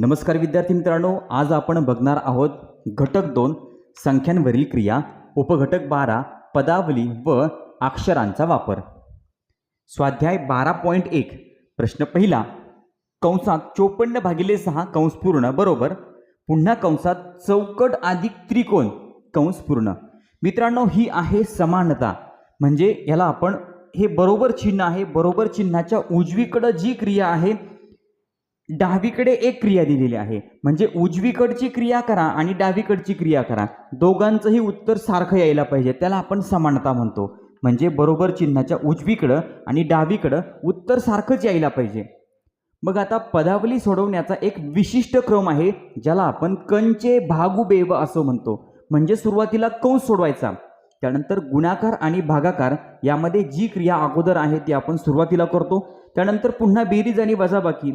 नमस्कार विद्यार्थी मित्रांनो आज आपण बघणार आहोत घटक दोन संख्यांवरील क्रिया उपघटक बारा पदावली व अक्षरांचा वापर. स्वाध्याय बारा पॉईंट एक प्रश्न पहिला कंसात चोपन्न भागिले सहा कंस पूर्ण बरोबर? पुन्हा कंसात चौकट अधिक त्रिकोण कंस पूर्ण. मित्रांनो ही आहे समानता. म्हणजे याला आपण हे बरोबर चिन्ह आहे बरोबर चिन्हाच्या उजवीकडं जी क्रिया आहे डावीकडे एक क्रिया दिलेली आहे. म्हणजे उजवीकडची क्रिया करा आणि डावीकडची क्रिया करा. दोघांचंही उत्तर सारखं यायला पाहिजे. त्याला आपण समानता म्हणतो. म्हणजे बरोबर चिन्हाच्या उजवीकडं आणि डावीकडं उत्तर सारखंच यायला पाहिजे. मग आता पदावली सोडवण्याचा एक विशिष्ट क्रम आहे ज्याला आपण कंचे भागुबेव असं म्हणतो. म्हणजे सुरुवातीला कंस सोडवायचा. त्यानंतर गुणाकार आणि भागाकार यामध्ये जी क्रिया अगोदर आहे ती आपण सुरुवातीला करतो. त्यानंतर पुन्हा बेरीज आणि वजाबाकी.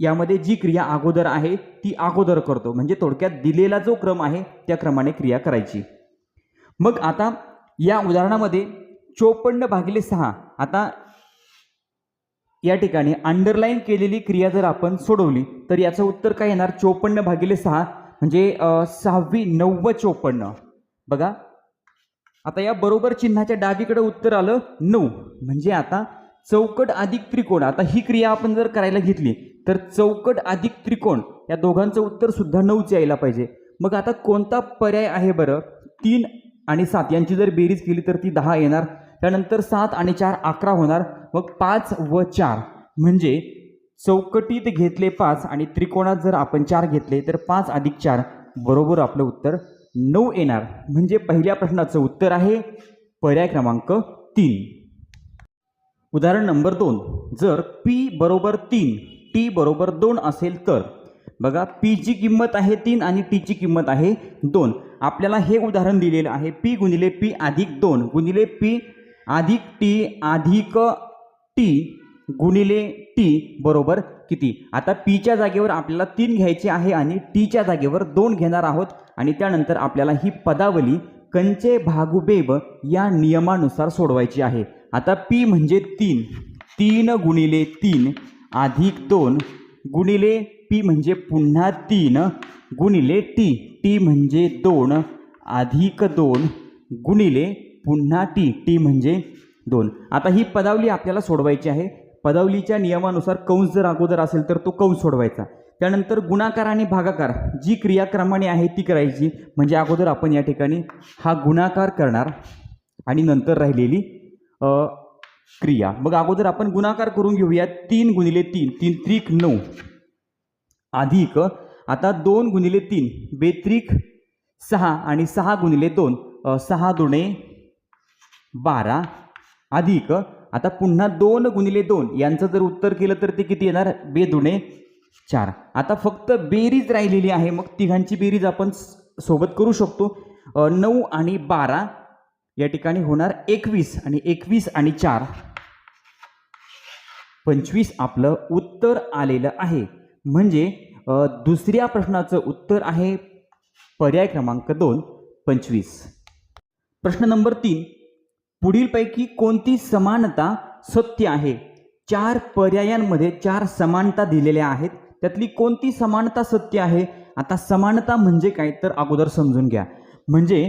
यामध्ये जी क्रिया अगोदर आहे ती अगोदर करतो. म्हणजे थोडक्यात दिलेला जो क्रम आहे त्या क्रमाने क्रिया करायची. मग आता या उदाहरणामध्ये चोपन्न भागिले सहा. आता या ठिकाणी अंडरलाईन केलेली क्रिया जर आपण सोडवली तर याचं उत्तर काय येणार? चोपन्न भागिले सहा. म्हणजे सहावी नव्वद चोपन्न. बघा. आता या बरोबर चिन्हाच्या डावीकडे उत्तर आलं नऊ. म्हणजे आता चौकट अधिक त्रिकोण. आता ही क्रिया आपण जर करायला घेतली तर चौकट अधिक त्रिकोण या दोघांचं उत्तर सुद्धा नऊच यायला पाहिजे. मग आता कोणता पर्याय आहे बरं? तीन आणि सात यांची जर बेरीज केली तर ती दहा येणार. त्यानंतर सात आणि चार अकरा होणार. मग पाच व चार म्हणजे चौकटीत घेतले पाच आणि त्रिकोणात जर आपण चार घेतले तर पाच अधिक चार बरोबर आपलं उत्तर नऊ येणार. म्हणजे पहिल्या प्रश्नाचं उत्तर आहे पर्याय क्रमांक तीन. उदाहरण नंबर दोन जर पी बरोबर तीन टी बरोबर दोन असेल तर. बघा पीची किंमत आहे तीन आणि टीची किंमत आहे दोन. आपल्याला हे उदाहरण दिलेलं आहे पी गुणिले पी अधिक दोन गुणिले पी अधिक टी अधिक टी गुणिले टी बरोबर किती? आता पीच्या जागेवर आपल्याला तीन घ्यायचे आहे आणि टीच्या जागेवर दोन घेणार आहोत आणि त्यानंतर आपल्याला ही पदावली कंचे भागुबेब या नियमानुसार सोडवायची आहे. आता पी म्हणजे तीन. तीन गुणिले तीन अधिक दोन गुणिले पी म्हणजे पुन्हा तीन गुणिले टी. टी म्हणजे दोन अधिक दोन गुणिले पुन्हा टी. टी म्हणजे दोन. आता ही पदावली आपल्याला सोडवायची आहे. पदावलीच्या नियमानुसार कंस जर अगोदर असेल तर तो कंस सोडवायचा. त्यानंतर गुणाकार आणि भागाकार जी क्रियाक्रमाने आहे ती करायची. म्हणजे अगोदर आपण या ठिकाणी हा गुणाकार करणार आणि नंतर राहिलेली क्रिया. मग अगोदर आपण गुणाकार करून घेऊया तीन गुणिले तीन. तीन त्रिक नऊ. अधिक. आता दोन गुणिले तीन. बेत्रिक सहा आणि सहा गुणिले दोन. सहा दुणे बारा. अधिक. आता पुन्हा दोन गुणिले दोन. यांचं जर उत्तर केलं तर ते किती येणार? बे दुणे चार. आता फक्त बेरीज राहिलेली आहे. मग तिघांची बेरीज आपण स- सोबत करू शकतो. नऊ आणि बारा. या ठिकाणी होणार एकवीस आणि एकवीस आणि चार. पंचवीस आपलं उत्तर आलेलं आहे. म्हणजे दुसऱ्या प्रश्नाचं उत्तर आहे पर्याय क्रमांक दोन पंचवीस. प्रश्न नंबर तीन. पुढीलपैकी कोणती समानता सत्य आहे? चार पर्यायांमध्ये चार समानता दिलेल्या आहेत. त्यातली कोणती समानता सत्य आहे? आता समानता म्हणजे काय? तर अगोदर समजून घ्या. म्हणजे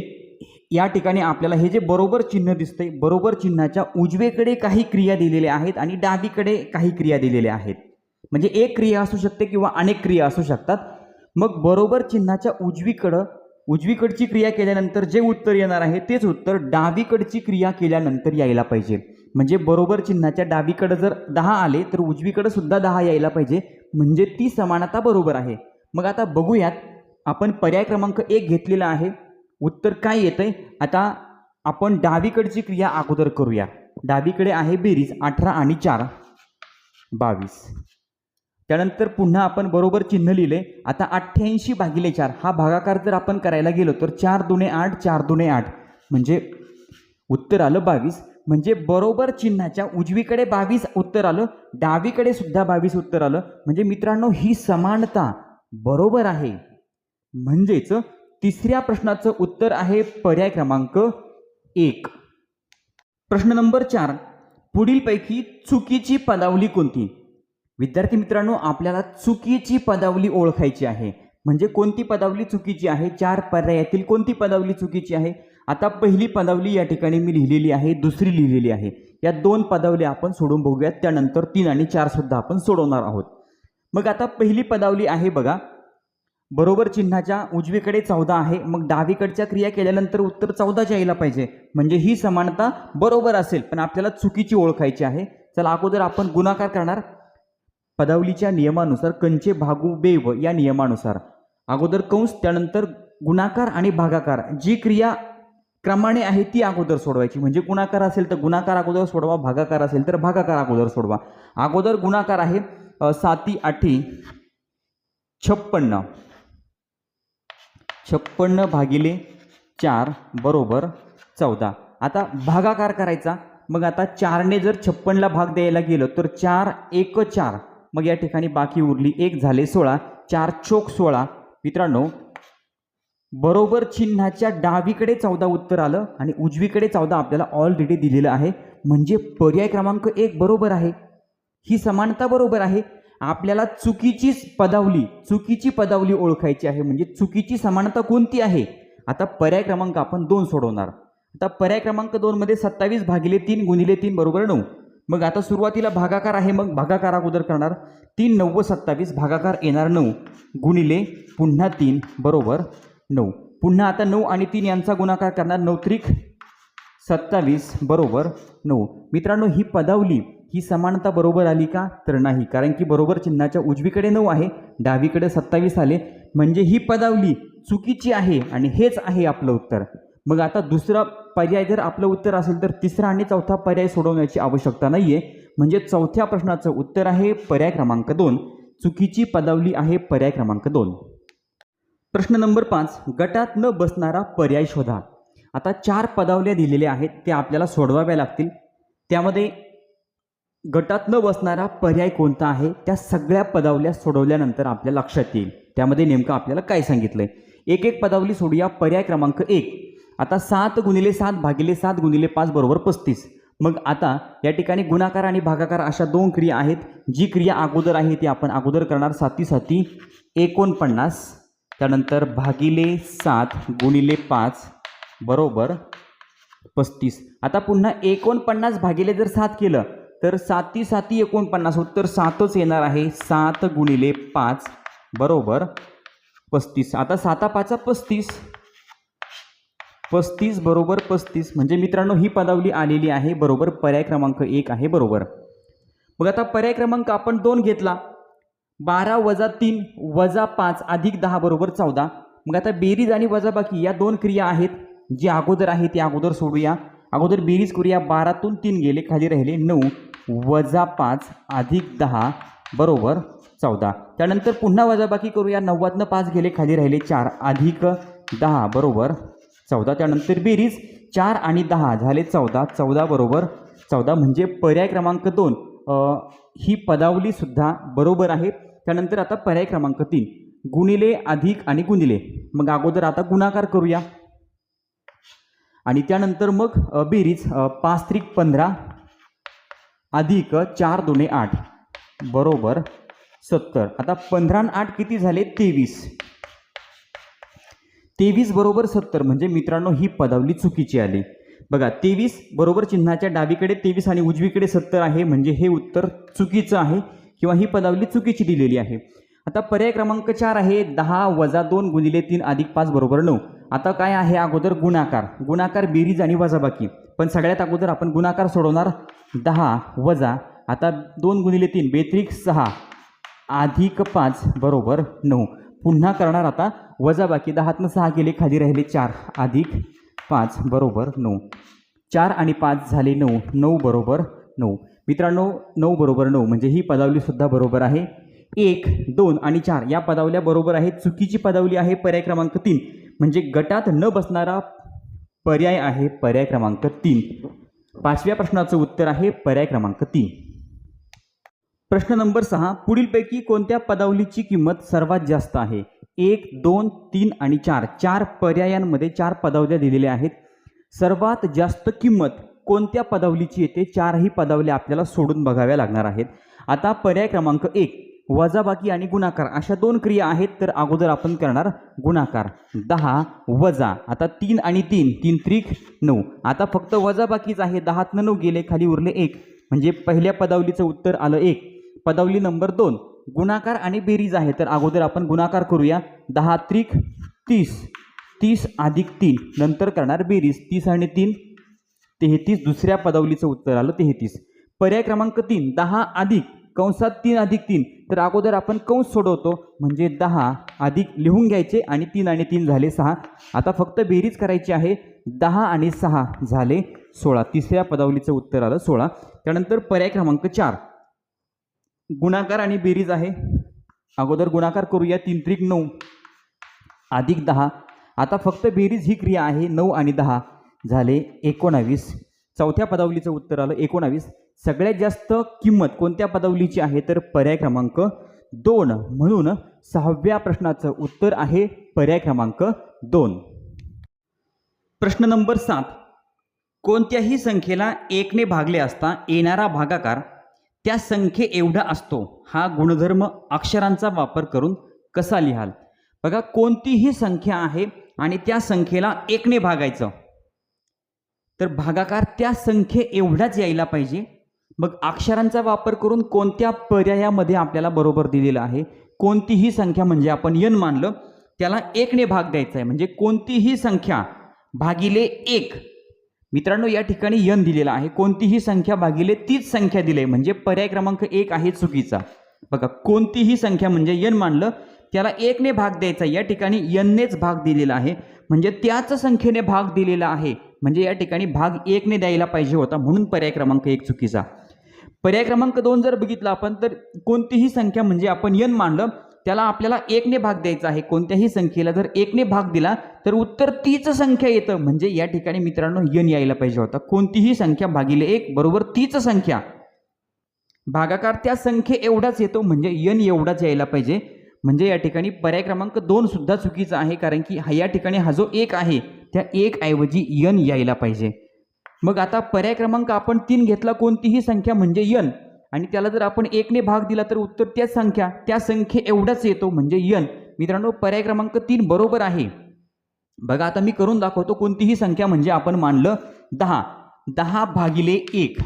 या ठिकाणी आपल्याला हे जे बरोबर चिन्ह दिसतंय बरोबर चिन्हाच्या उजवेकडे काही क्रिया दिलेल्या आहेत आणि डावीकडे काही क्रिया दिलेल्या आहेत. म्हणजे एक क्रिया असू शकते किंवा अनेक क्रिया असू शकतात. मग बरोबर चिन्हाच्या उजवीकडं उजवीकडची क्रिया केल्यानंतर जे उत्तर येणार आहे तेच उत्तर डावीकडची क्रिया केल्यानंतर यायला पाहिजे. म्हणजे बरोबर चिन्हाच्या डावीकडं जर दहा आले तर उजवीकडं सुद्धा दहा यायला पाहिजे. म्हणजे ती समानता बरोबर आहे. मग आता बघूयात आपण पर्याय क्रमांक एक घेतलेला आहे. उत्तर काय येतंय? आता आपण डावीकडची क्रिया अगोदर करूया. डावीकडे आहे बेरीज अठरा आणि चार. बावीस. त्यानंतर पुन्हा आपण बरोबर चिन्ह लिहिले. आता अठ्ठ्याऐंशी भागिले चार. हा भागाकार जर आपण करायला गेलो तर चार दुने आठ चार दुने आठ. म्हणजे उत्तर आलं बावीस. म्हणजे बरोबर चिन्हाच्या उजवीकडे बावीस उत्तर आलं. डावीकडे सुद्धा बावीस उत्तर आलं. म्हणजे मित्रांनो ही समानता बरोबर आहे. म्हणजेच तिसऱ्या प्रश्नाचं उत्तर आहे पर्याय क्रमांक एक. प्रश्न नंबर चार. पुढीलपैकी चुकीची पदावली कोणती? विद्यार्थी मित्रांनो आपल्याला चुकीची पदावली ओळखायची आहे. म्हणजे कोणती पदावली चुकीची आहे? चार पर्यायातील कोणती पदावली चुकीची आहे? आता पहिली पदावली या ठिकाणी मी लिहिलेली आहे दुसरी लिहिलेली आहे. या दोन पदावली आपण सोडून बघूयात. त्यानंतर तीन आणि चार सुद्धा आपण सोडवणार आहोत. मग आता पहिली पदावली आहे बघा. बरोबर चिन्हाच्या उजवीकडे चौदा आहे. मग डावीकडच्या क्रिया केल्यानंतर उत्तर चौदाच्या यायला पाहिजे. म्हणजे ही समानता बरोबर असेल. पण आपल्याला चुकीची ओळखायची आहे. चला अगोदर आपण गुणाकार करणार. पदावलीच्या नियमानुसार कंचे भागू बेव या नियमानुसार. अगोदर कंस त्यानंतर गुणाकार आणि भागाकार. जी क्रिया क्रमाने आहे ती अगोदर सोडवायची. म्हणजे गुणाकार असेल तर गुणाकार अगोदर सोडवा भागाकार असेल तर भागाकार अगोदर सोडवा. अगोदर गुणाकार आहे साती आठी छप्पन्न. छप्पन्न भागिले चार बरोबर चौदा. आता भागाकार करायचा. मग आता चारने जर छप्पनला भाग द्यायला गेलं तर चार एक चार. मग या ठिकाणी बाकी उरली एक झाले सोळा. चार चोक सोळा. मित्रांनो बरोबर चिन्हाच्या डावीकडे चौदा उत्तर आलं आणि उजवीकडे चौदा आपल्याला ऑलरेडी दिलेलं आहे. म्हणजे पर्याय क्रमांक एक बरोबर आहे. ही समानता बरोबर आहे. आपल्याला चुकीची पदावली चुकीची पदावली ओळखायची आहे. म्हणजे चुकीची समानता कोणती आहे? आता पर्याय क्रमांक आपण दोन सोडवणार. आता पर्याय क्रमांक दोनमध्ये सत्तावीस भागिले तीन गुणिले तीन बरोबर नऊ. मग आता सुरुवातीला भागाकार आहे मग भागाकार अगोदर करणार. तीन नव्वद सत्तावीस भागाकार येणार नऊ गुणिले पुन्हा तीन बरोबर नऊ. पुन्हा आता नऊ आणि तीन यांचा गुणाकार करणार नऊ त्रिक सत्तावीस बरोबर नऊ. मित्रांनो ही पदावली ही समानता बरोबर आली का? तर नाही. कारण की बरोबर चिन्हाच्या उजवीकडे नऊ आहे डावीकडे सत्तावीस आले. म्हणजे ही पदावली चुकीची आहे आणि हेच आहे आपलं उत्तर. मग आता दुसरा पर्याय जर आपलं उत्तर असेल तर तिसरा आणि चौथा पर्याय सोडवण्याची आवश्यकता नाही आहे म्हणजे चौथ्या प्रश्नाचं उत्तर आहे पर्याय क्रमांक दोन. चुकीची पदावली आहे पर्याय क्रमांक दोन. प्रश्न नंबर पाच. गटात न बसणारा पर्याय शोधा. आता चार पदावल्या दिलेल्या आहेत त्या आपल्याला सोडवाव्या लागतील. त्यामध्ये गटात न बसणारा पर्याय कोणता आहे? त्या सगळ्या पदावल्या सोडवल्यानंतर आपल्या लक्षात येईल. त्यामध्ये नेमकं आपल्याला काय सांगितलंय? एक एक पदावली सोडूया. पर्याय क्रमांक एक. आता सात गुणिले सात भागिले सात गुणिले पाच बरोबर पस्तीस. मग आता या ठिकाणी गुणाकार आणि भागाकार अशा दोन क्रिया आहेत. जी क्रिया अगोदर आहे ती आपण अगोदर करणार. साती साती एकोणपन्नास. त्यानंतर भागिले सात गुणिले पाच बरोबर पस्तीस. आता पुन्हा एकोणपन्नास भागिले जर सात केलं तर साती साती एकोणपन्नास उत्तर सातच येणार आहे. सात गुणिले पाच बरोबर? पस्तीस. आता साता पाचा पस्तीस. पस्तीस बरोबर पस्तीस. म्हणजे मित्रांनो ही पदावली आलेली आहे. बरोबर? पर्याय क्रमांक एक आहे. बरोबर? मग आता पर्याय क्रमांक आपण दोन घेतला. बारा वजा तीन वजा पाच अधिक दहा बरोबर चौदा. मग आता बेरीज आणि वजाबाकी या दोन क्रिया आहेत. जी अगोदर आहे ती अगोदर सोडूया. अगोदर बेरीज करूया. बारातून तीन गेले खाली राहिले नऊ. वजा पाच अधिक दहा बरोबर चौदा. त्यानंतर पुन्हा वजाबाकी करूया नव्वदनं पाच गेले खाली राहिले चार अधिक दहा बरोबर चौदा. त्यानंतर बेरीज चार आणि दहा झाले चौदा. चौदा बरोबर चौदा म्हणजे पर्याय क्रमांक दोन. ही पदावलीसुद्धा बरोबर आहे. त्यानंतर आता पर्याय क्रमांक तीन. गुणिले अधिक आणि गुणिले. मग अगोदर आता गुणाकार करूया. आणि त्यानंतर मग बेरीज पाच त्रिक पंधरा. अधिक चार दोने आठ. बरोबर. सत्तर. आता पंधरा आठ किती झाले? तेवीस. तेवीस बरोबर सत्तर. म्हणजे मित्रांनो ही पदावली चुकीची आली. बघा तेवीस बरोबर चिन्हाच्या डावीकडे तेवीस आणि उजवीकडे सत्तर आहे. म्हणजे हे उत्तर चुकीचं आहे किंवा ही पदावली चुकीची दिलेली आहे. आता पर्याय क्रमांक चार आहे. दहा वजा दोन गुणिले तीन अधिक पाच बरोबर नऊ. आता काय आहे अगोदर? गुणाकार. गुणाकार बेरीज आणि वजाबाकी. पण सगळ्यात अगोदर आपण गुणाकार सोडवणार दहा वजा आता दोन गुणिले तीन बेत्रिक सहा अधिक पाच बरोबर नऊ. पुन्हा करणार आता वजाबाकी दहातनं सहा गेले खाली राहिले चार अधिक पाच बरोबर नऊ. चार आणि पाच झाले नऊ नऊ बरोबर नऊ. मित्रांनो नऊ बरोबर नऊ म्हणजे ही पदावलीसुद्धा बरोबर आहे. एक दोन आणि चार या पदावल्या बरोबर आहेत. चुकीची पदावली आहे पर्याय क्रमांक तीन. म्हणजे गटात न बसणारा पर्याय आहे पर्याय क्रमांक तीन. पाचव्या प्रश्नाचं उत्तर आहे पर्याय क्रमांक तीन. प्रश्न नंबर सहा पुढीलपैकी कोणत्या पदावलीची किंमत सर्वात जास्त आहे? एक दोन तीन आणि चार. चार पर्यायांमध्ये चार पदावल्या दिलेल्या आहेत. सर्वात जास्त किंमत कोणत्या पदावलीची येते? चारही पदावल्या आपल्याला सोडून बघाव्या लागणार आहेत. आता पर्याय क्रमांक एक. वजाबाकी आणि गुणाकार अशा दोन क्रिया आहेत तर अगोदर आपण करणार गुणाकार. दहा वजा. आता तीन आणि तीन तीन त्रिक नऊ. आता फक्त वजाबाकीच आहे दहातनं नऊ गेले खाली उरले एक. म्हणजे पहिल्या पदावलीचं उत्तर आलं एक. पदावली नंबर दोन. गुणाकार आणि बेरीज आहे तर अगोदर आपण गुणाकार करूया. दहा त्रिक तीस. तीस अधिक तीन. नंतर करणार बेरीज. तीस आणि तीन तेहतीस. दुसऱ्या पदावलीचं उत्तर आलं तेहतीस. पर्याय क्रमांक तीन दहा अधिक कंसात तीन अधिक तीन. तर अगोदर आपण कंस सोडवतो म्हणजे दहा अधिक लिहून घ्यायचे आणि तीन आणि तीन झाले सहा. आता फक्त बेरीज करायची आहे. दहा आणि सहा झाले सोळा. तिसऱ्या पदावलीचं उत्तर आलं सोळा. त्यानंतर पर्याय क्रमांक चार. गुणाकार आणि बेरीज आहे. अगोदर गुणाकार करूया. तीन त्रिक नऊ. अधिक दहा. आता फक्त बेरीज ही क्रिया आहे. नऊ आणि दहा झाले एकोणावीस. चौथ्या पदावलीचं उत्तर आलं एकोणावीस. सगळ्यात जास्त किंमत कोणत्या पदवलीची आहे? तर पर्याय क्रमांक दोन. म्हणून सहाव्या प्रश्नाचं उत्तर आहे पर्याय क्रमांक दोन. प्रश्न नंबर सात. कोणत्याही संख्येला एकने भागले असता येणारा भागाकार त्या संख्ये एवढा असतो हा गुणधर्म अक्षरांचा वापर करून कसा लिहाल? बघा कोणतीही संख्या आहे आणि त्या संख्येला एकने भागायचं तर भागाकार त्या संख्ये एवढाच यायला पाहिजे मग अक्षरांचा वापर करून कोणत्या पर्यायामध्ये आपल्याला बरोबर दिलेलं आहे? कोणतीही संख्या म्हणजे आपण यन मानलं त्याला एकने भाग द्यायचा आहे. म्हणजे कोणतीही संख्या भागिले एक. मित्रांनो या ठिकाणी यन दिलेला आहे. कोणतीही संख्या भागिले तीच संख्या दिली म्हणजे पर्याय क्रमांक एक आहे चुकीचा. बघा कोणतीही संख्या म्हणजे यन मानलं त्याला एकने भाग द्यायचा या ठिकाणी यननेच भाग दिलेला आहे. म्हणजे त्याच संख्येने भाग दिलेला आहे. म्हणजे या ठिकाणी भाग एकने द्यायला पाहिजे होता. म्हणून पर्याय क्रमांक एक चुकीचा. पर्याय क्रमांक दोन जर बघितला आपण तर कोणतीही संख्या म्हणजे आपण यन मानलं त्याला आपल्याला एकने भाग द्यायचा आहे. कोणत्याही संख्येला जर एकने भाग दिला तर उत्तर तीच संख्या येतं. म्हणजे या ठिकाणी मित्रांनो यन यायला पाहिजे होता. कोणतीही संख्या भागिले एक बरोबर तीच संख्या. भागाकार त्या संख्ये एवढाच येतो म्हणजे यन एवढाच यायला पाहिजे. म्हणजे या ठिकाणी पर्याय क्रमांक दोन सुद्धा चुकीचा आहे कारण की हा या ठिकाणी हा जो एक आहे त्या एक ऐवजी यन यायला पाहिजे. मग आता पर्याय क्रमांक आपण तीन घेतला कोणतीही संख्या म्हणजे यन आणि त्याला जर आपण एकने भाग दिला तर उत्तर त्याच संख्या त्या संख्ये एवढाच येतो म्हणजे यन मित्रांनो पर्याय क्रमांक तीन बरोबर आहे. बघा आता मी करून दाखवतो कोणतीही संख्या म्हणजे आपण मानलं दहा. दहा भागिले एक.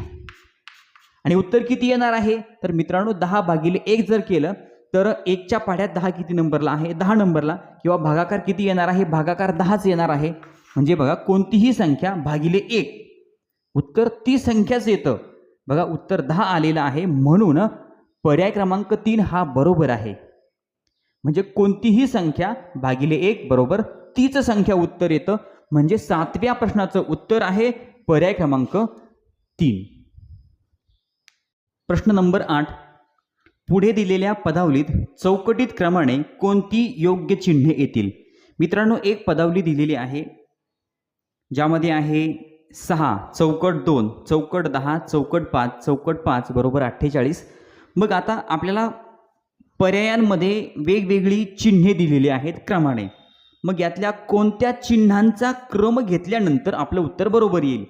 आणि उत्तर किती येणार आहे? तर मित्रांनो दहा भागिले एक जर केलं तर एकच्या पाड्यात दहा किती नंबरला आहे? दहा नंबरला. किंवा भागाकार किती येणार आहे? भागाकार दहाच येणार आहे. म्हणजे बघा कोणतीही संख्या भागिले एक. उत्तर ती संख्याच येतं. बघा उत्तर दहा आलेलं आहे. म्हणून पर्याय क्रमांक तीन हा बरोबर आहे. म्हणजे कोणतीही संख्या भागिले एक बरोबर तीच संख्या उत्तर येतं. म्हणजे सातव्या प्रश्नाचं उत्तर आहे पर्याय क्रमांक तीन. प्रश्न नंबर आठ. पुढे दिलेल्या पदावलीत चौकटीत क्रमाने कोणती योग्य चिन्हे येतील? मित्रांनो एक पदावली दिलेली आहे ज्यामध्ये आहे सहा चौकट दोन चौकट दहा चौकट पाच चौकट पाच बरोबर अठ्ठेचाळीस. मग आता आपल्याला पर्यायांमध्ये वेगवेगळी चिन्हे दिलेली आहेत क्रमाने. मग यातल्या कोणत्या चिन्हांचा क्रम घेतल्यानंतर आपलं उत्तर बरोबर येईल?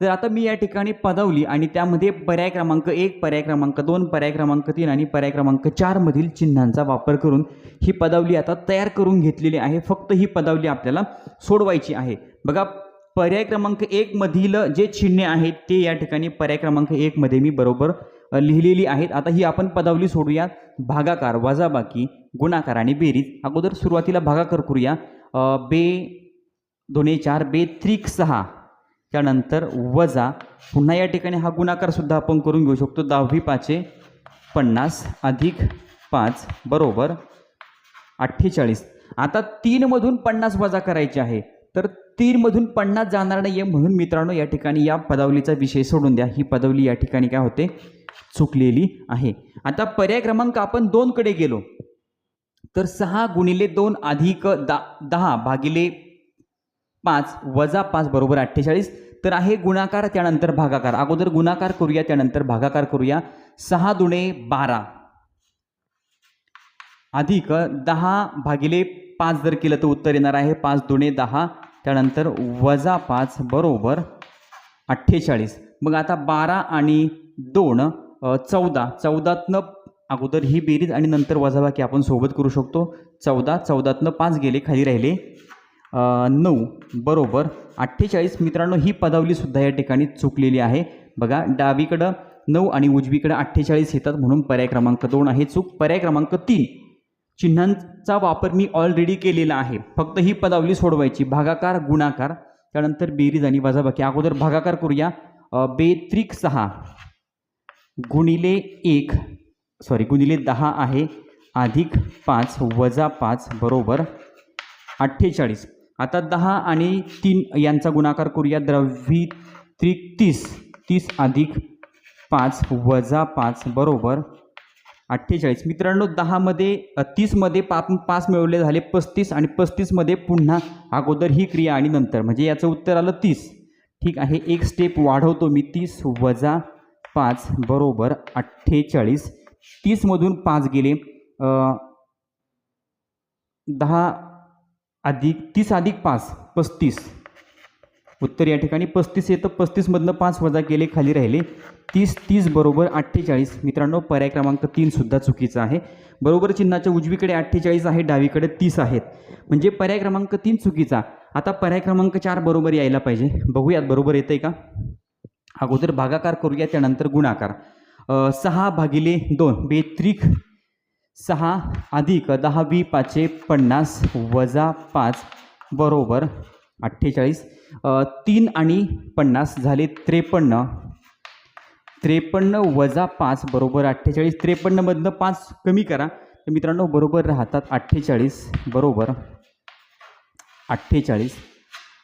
तर आता मी या ठिकाणी पदावली आणि त्यामध्ये पर्याय क्रमांक एक पर्याय क्रमांक दोन पर्याय क्रमांक तीन आणि पर्याय क्रमांक चारमधील चिन्हांचा वापर करून ही पदावली आता तयार करून घेतलेली आहे. फक्त ही पदावली आपल्याला सोडवायची आहे. बघा पर्याय क्रमांक एकमधील जे चिन्हे आहेत ते या ठिकाणी पर्याय क्रमांक एकमध्ये मी बरोबर लिहिलेली आहेत. आता ही आपण पदावली सोडूया भागाकार वजाबाकी गुणाकार आणि बेरीज. अगोदर सुरुवातीला भागाकार करूया. बे दोन्ही चार बे त्रिक सहा. त्यानंतर वजा. पुन्हा या ठिकाणी हा गुणाकार सुद्धा आपण करून घेऊ शकतो. दहावी पाचे पन्नास अधिक पाच बरोबर अठ्ठेचाळीस. आता तीनमधून पन्नास वजा करायचे आहे. तर तीनमधून पन्नास जाणार नाही आहे म्हणून मित्रांनो या ठिकाणी या पदावलीचा विषय सोडून द्या. ही पदावली या ठिकाणी काय होते? चुकलेली आहे. आता पर्याय क्रमांक आपण दोनकडे गेलो. तर सहा गुणिले दोन अधिक दा दहा भागिले पाच वजा पाच बरोबर अठ्ठेचाळीस. तर आहे गुणाकार त्यानंतर भागाकार. अगोदर गुणाकार करूया त्यानंतर भागाकार करूया. सहा दुणे बारा. अधिक दहा भागिले पाच जर केलं तर उत्तर येणार आहे. पाच दुणे दहा त्यानंतर वजा पाच बरोबर अठ्ठेचाळीस. मग आता बारा आणि दोन चौदा. चौदातनं अगोदर ही बेरीज आणि नंतर वजाबाकी आपण सोबत करू शकतो. चौदा चौदातनं पाच गेले खाली राहिले. नऊ बरोबर अठ्ठेचाळीस. मित्रांनो ही पदावलीसुद्धा या ठिकाणी चुकलेली आहे. बघा डावीकडं नऊ आणि उजवीकडं अठ्ठेचाळीस येतात म्हणून पर्याय क्रमांक दोन आहे चूक. पर्याय क्रमांक तीन. चिन्हांचा वापर मी ऑलरेडी केलेला आहे. फक्त ही पदावली सोडवायची. भागाकार गुणाकार त्यानंतर बेरीज आणि वजाबाकी. अगोदर भागाकार करूया. बेत्रिक सहा गुणिले एक सॉरी गुणिले दहा आहे. अधिक पाच वजा पाच बरोबर अठ्ठेचाळीस. आता दहा आणि तीन यांचा गुणाकार करूया. द्रवी त्रिक तीस तीस अधिक पाच वजा पाच बरोबर अठ्ठेचाळीस. मित्रांनो दहामध्ये तीसमध्ये पाप पाच मिळवले झाले पस्तीस आणि पस्तीसमध्ये पुन्हा अगोदर ही क्रिया आणि नंतर. म्हणजे याचं उत्तर आलं तीस. ठीक आहे एक स्टेप वाढवतो मी तीस वजा पाच बरोबर अठ्ठेचाळीस. तीसमधून पाच गेले दहा अधिक तीस अधिक पाच पस्तीस. उत्तर या ठिकाणी पस्तीस येतं. पस्तीसमधनं पाच वजा केले खाली राहिले. तीस तीस बरोबर अठ्ठेचाळीस. मित्रांनो पर्याय क्रमांक तीनसुद्धा चुकीचा आहे. बरोबर चिन्हाच्या उजवीकडे अठ्ठेचाळीस आहे डावीकडे तीस आहेत. म्हणजे पर्याय क्रमांक तीन चुकीचा. आता पर्याय क्रमांक चार बरोबर यायला पाहिजे. बघूयात बरोबर येतंय का? अगोदर भागाकार करूया त्यानंतर गुणाकार. सहा भागिले दोन बेत्रिक सहा अधिक दहा वी पन्नास वजा पाच बरोबर अठ्ठेचाळीस. तीन आणि पन्नास झाले त्रेपन्न. त्रेपन्न वजा पाच बरोबर अठ्ठेचाळीस. त्रेपन्नमधनं पाच कमी करा. तर मित्रांनो बरोबर राहतात अठ्ठेचाळीस. बरोबर. अठ्ठेचाळीस.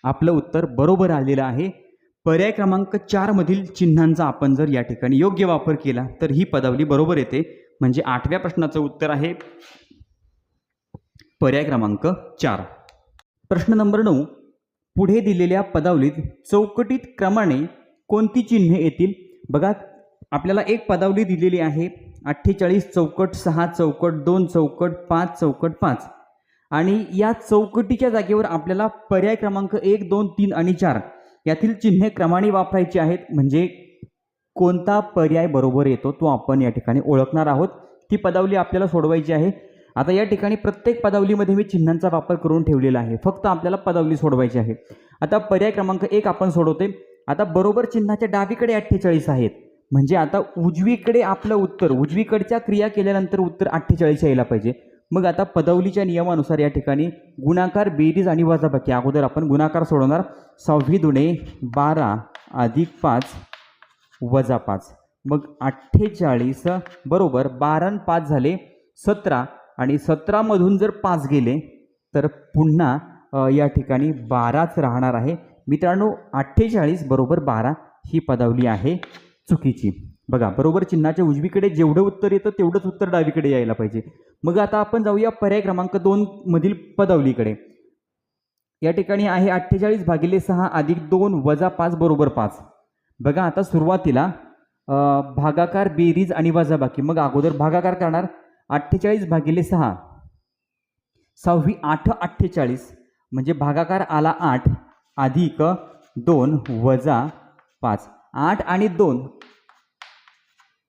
आपलं उत्तर बरोबर आलेलं आहे. पर्याय क्रमांक चारमधील चिन्हांचा आपण जर या ठिकाणी योग्य वापर केला तर ही पदावली बरोबर येते. म्हणजे आठव्या प्रश्नाचं उत्तर आहे. पर्याय क्रमांक चार. प्रश्न नंबर नऊ. पुढे दिलेल्या पदावलीत चौकटीत क्रमाने कोणती चिन्हे येतील? बघा आपल्याला एक पदावली दिलेली आहे. अठ्ठेचाळीस चौकट सहा चौकट दोन चौकट पाच चौकट पाच. आणि या चौकटीच्या जागेवर आपल्याला पर्याय क्रमांक एक दोन तीन आणि चार यातील चिन्हे क्रमाने वापरायची आहेत. म्हणजे कोणता पर्याय बरोबर येतो तो आपण या ठिकाणी ओळखणार आहोत. ती पदावली आपल्याला सोडवायची आहे. आता या ठिकाणी प्रत्येक पदावलीमध्ये मी चिन्हांचा वापर करून ठेवलेला आहे. फक्त आपल्याला पदावली सोडवायची आहे. आता पर्याय क्रमांक एक आपण सोडवते आता बरोबर चिन्हाच्या डावीकडे अठ्ठेचाळीस आहेत. म्हणजे आता उजवीकडे आपलं उत्तर उजवीकडच्या क्रिया केल्यानंतर उत्तर अठ्ठेचाळीस यायला पाहिजे. मग आता पदवलीच्या नियमानुसार या ठिकाणी गुणाकार बेरीज आणि वजाबाकी अगोदर आपण गुणाकार सोडवणार. सहावी दुणे बारा अधिक पाच वजा पाच. मग अठ्ठेचाळीस बरोबर बारा पाच झाले सतरा. आणि सतरामधून जर पाच गेले तर पुन्हा या ठिकाणी बाराच राहणार आहे. मित्रांनो अठ्ठेचाळीस बरोबर बारा ही पदावली आहे चुकीची. बघा बरोबर चिन्हाच्या उजवीकडे जेवढं उत्तर येतं तेवढंच उत्तर डावीकडे यायला पाहिजे. मग आता आपण जाऊया पर्याय क्रमांक दोन मधील पदावलीकडे. या ठिकाणी आहे अठ्ठेचाळीस भागिले सहा अधिक दोन वजा पाच बरोबर पाच. बघा आता सुरुवातीला भागाकार बेरीज आणि वजाबाकी. मग अगोदर भागाकार करणार अठ्ठेचाळीस भागिले सहा. सहावी आठ अठ्ठेचाळीस म्हणजे भागाकार आला आठ अधिक दोन वजा पाच. आठ आणि दोन.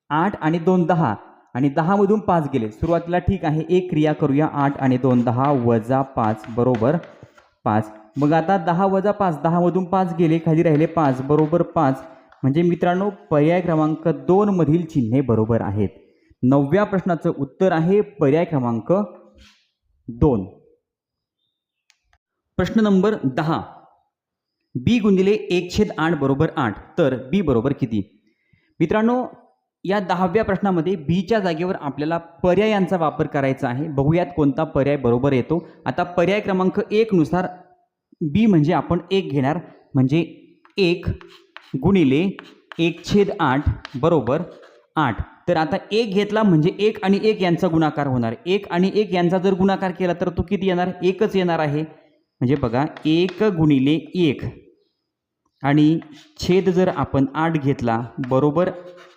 आठ आणि दोन दहा. आणि दहामधून पाच गेले. सुरुवातीला ठीक आहे एक क्रिया करूया. आठ आणि दोन दहा वजा पाच बरोबर पाच. मग आता दहा वजा पाच दहामधून पाच गेले खाली राहिले पाच बरोबर पाच. म्हणजे मित्रांनो पर्याय क्रमांक दोनमधील चिन्हे बरोबर आहेत. नवव्या प्रश्नाचं उत्तर आहे पर्याय क्रमांक दोन. प्रश्न नंबर दहा. बी गुणिले एक छेद आठ बरोबर आठ. तर बी बरोबर किती? मित्रांनो या दहाव्या प्रश्नामध्ये बीच्या जागेवर आपल्याला पर्यायांचा वापर करायचा आहे. बघूयात कोणता पर्याय बरोबर येतो. आता पर्याय क्रमांक एकनुसार बी म्हणजे आपण एक घेणार. म्हणजे एक गुणिले एक छेद आठ बरोबर आठ. तर आता एक घेतला म्हणजे एक आणि एक यांचा गुणाकार होणार. एक आणि एक यांचा जर गुणाकार केला तर तो किती येणार? एकच येणार आहे. म्हणजे बघा एक गुणिले एक. आणि छेद जर आपण आठ घेतला बरोबर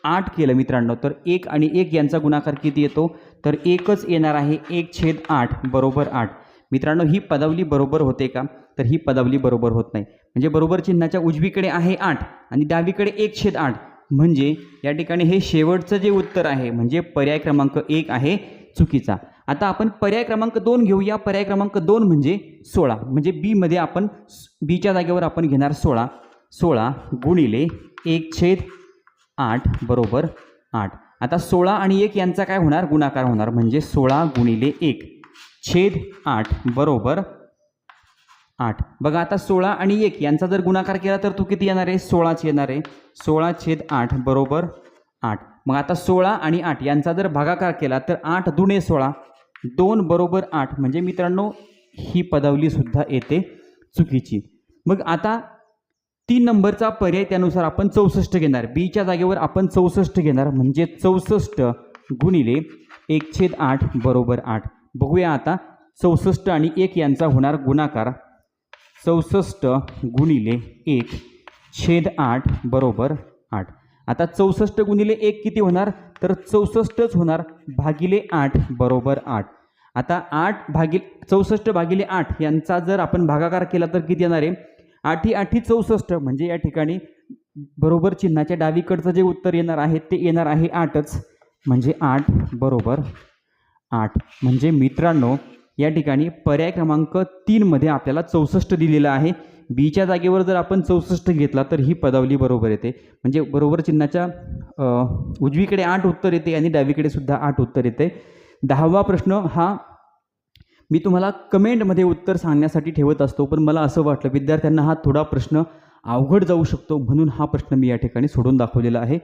आठ केलं मित्रांनो तर एक आणि एक यांचा गुणाकार किती येतो? तर एकच येणार आहे. एक छेद आठ बरोबर आठ. मित्रांनो ही पदावली बरोबर होते का? तर ही पदावली बरोबर होत नाही. म्हणजे बरोबर चिन्हाच्या उजवीकडे आहे आठ आणि डावीकडे एक छेद आठ. म्हणजे या ठिकाणी हे शेवटचं जे उत्तर आहे म्हणजे पर्याय क्रमांक एक आहे चुकीचा. आता आपण पर्याय क्रमांक दोन घेऊया. पर्याय क्रमांक दोन म्हणजे सोळा. म्हणजे बीमध्ये आपण बीच्या जागेवर आपण घेणार सोळा. सोळा गुणिले एक छेद आठ बरोबर आठ. आता सोळा आणि एक यांचा काय होणार? गुणाकार होणार. म्हणजे सोळा गुणिले एक छेद आठ बरोबर आठ. बघा आता सोळा आणि एक यांचा जर गुणाकार केला तर तो किती येणार आहे? सोळाच येणार आहे. सोळा छेद आठ बरोबर? आठ. मग आता सोळा आणि आठ यांचा जर भागाकार केला तर आठ दुणे सोळा. दोन बरोबर आठ. म्हणजे मित्रांनो ही पदावलीसुद्धा येते चुकीची. मग आता तीन नंबरचा पर्याय त्यानुसार आपण चौसष्ट घेणार. बीच्या जागेवर आपण चौसष्ट घेणार. म्हणजे चौसष्ट गुणिले एक छेद आठ बरोबर आठ. बघूया आता चौसष्ट आणि एक यांचा होणार गुणाकार. चौसष्ट गुणिले एक छेद आठ बरोबर आठ. आता चौसष्ट गुणिले एक किती होणार? तर चौसष्टच होणार भागिले आठ बरोबर आठ. आता आठ भागी चौसष्ट भागिले आठ यांचा जर आपण भागाकार केला तर किती येणार आहे? आठी आठी चौसष्ट म्हणजे या ठिकाणी बरोबर चिन्हाच्या डावीकडचं जे उत्तर येणार आहे ते येणार आहे आठच. म्हणजे आठ बरोबर आठ. म्हणजे मित्रांनो या ठिकाणी पर्याय क्रमांक तीनमध्ये आपल्याला चौसष्ट दिलेला आहे. बीच्या जागेवर जर आपण चौसष्ट घेतला तर ही पदावली बरोबर येते. म्हणजे बरोबर चिन्हाच्या उजवीकडे आठ उत्तर येते आणि डावीकडे सुद्धा आठ उत्तर येते. दहावा प्रश्न हा मी तुम्हाला कमेंटमध्ये उत्तर सांगण्यासाठी ठेवत असतो पण मला असं वाटलं विद्यार्थ्यांना हा थोडा प्रश्न अवघड जाऊ शकतो म्हणून हा प्रश्न मी या ठिकाणी सोडून दाखवलेला आहे.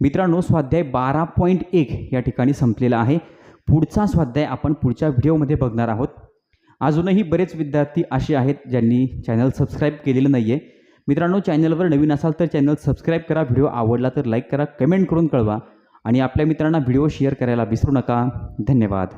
मित्रांनो स्वाध्याय बारा पॉईंट एक या ठिकाणी संपलेला आहे. पुढचा स्वाध्याय आपण पुढच्या व्हिडिओमध्ये बघणार आहोत. अजूनही बरेच विद्यार्थी असे आहेत ज्यांनी चॅनल सबस्क्राईब केलेलं नाही आहे मित्रांनो चॅनलवर नवीन असाल तर चॅनल सबस्क्राईब करा व्हिडिओ आवडला तर लाईक करा कमेंट करून कळवा आणि आपल्या मित्रांना व्हिडिओ शेअर करायला विसरू नका. धन्यवाद.